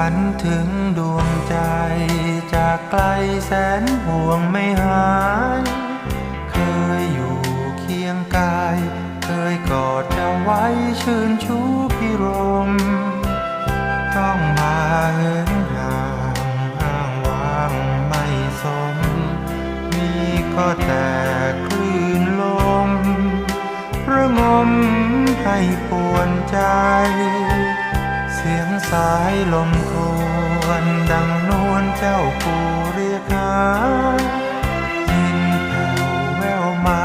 ฝันถึงดวงใจ จากไกลแสนห่วงไม่หาย เคยอยู่เคียงกาย เคยกอดจะไว้ชื่นชูพิรม ต้องมาเหินห่างอ้างว้างไม่สม มีก็แต่คลื่นลม ระงมให้ปวนใจ สียงสายลมครวนดังนวลเจ้าปู่เรียกหายินแผ่วแววมา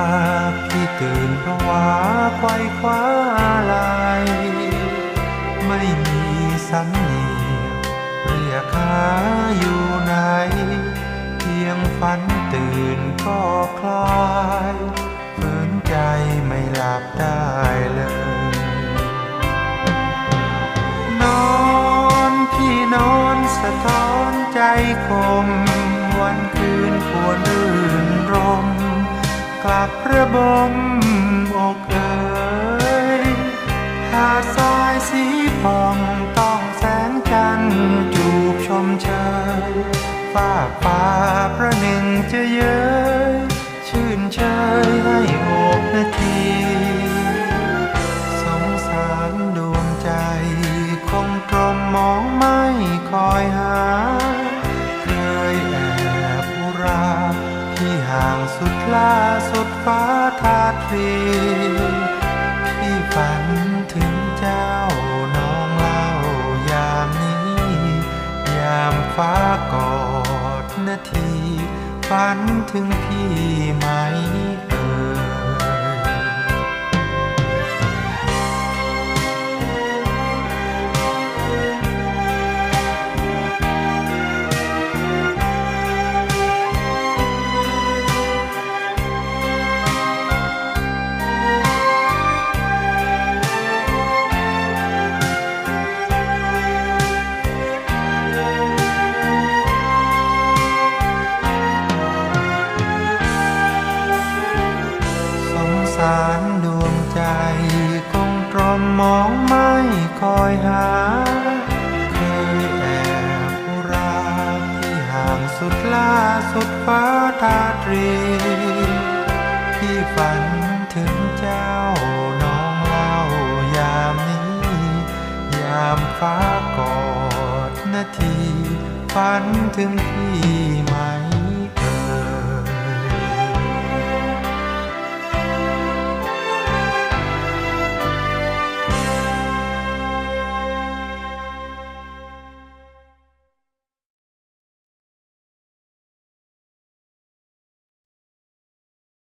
พี่ตื่นเพราะว่าไขว้คว้าลายไม่มีสำเนียงเรียกหาอยู่ไหน เพียงฝันตื่นก็คลายฝืนใจไม่หลับได้เลย บระบมอกเอ่ยหาดทรายสีผ่องต้องแสงจันทร์จูบชมเชยฟ้าป่าประหนึ่งจะเย้ยชื่นเชยให้โอบนาทีสงสารดวงใจ คงตรมมองไม่คอยหา เคยแอบอุราที่ห่างสุดล่าสุดฟ้า ทาตรีพี่ฝันถึงเจ้าน้องเล่ายามนี้ ยามฟ้ากอดนาที ฝันถึงพี่ไหม งตรมมองไม่คอยหา เคยแอบอุราที่ห่างสุดล่าสุดฟ้าทาตรี ที่ฝันถึงเจ้าน้องเล่ายามนี้ ยามฟ้ากอดนาที ฝันถึงพี่ม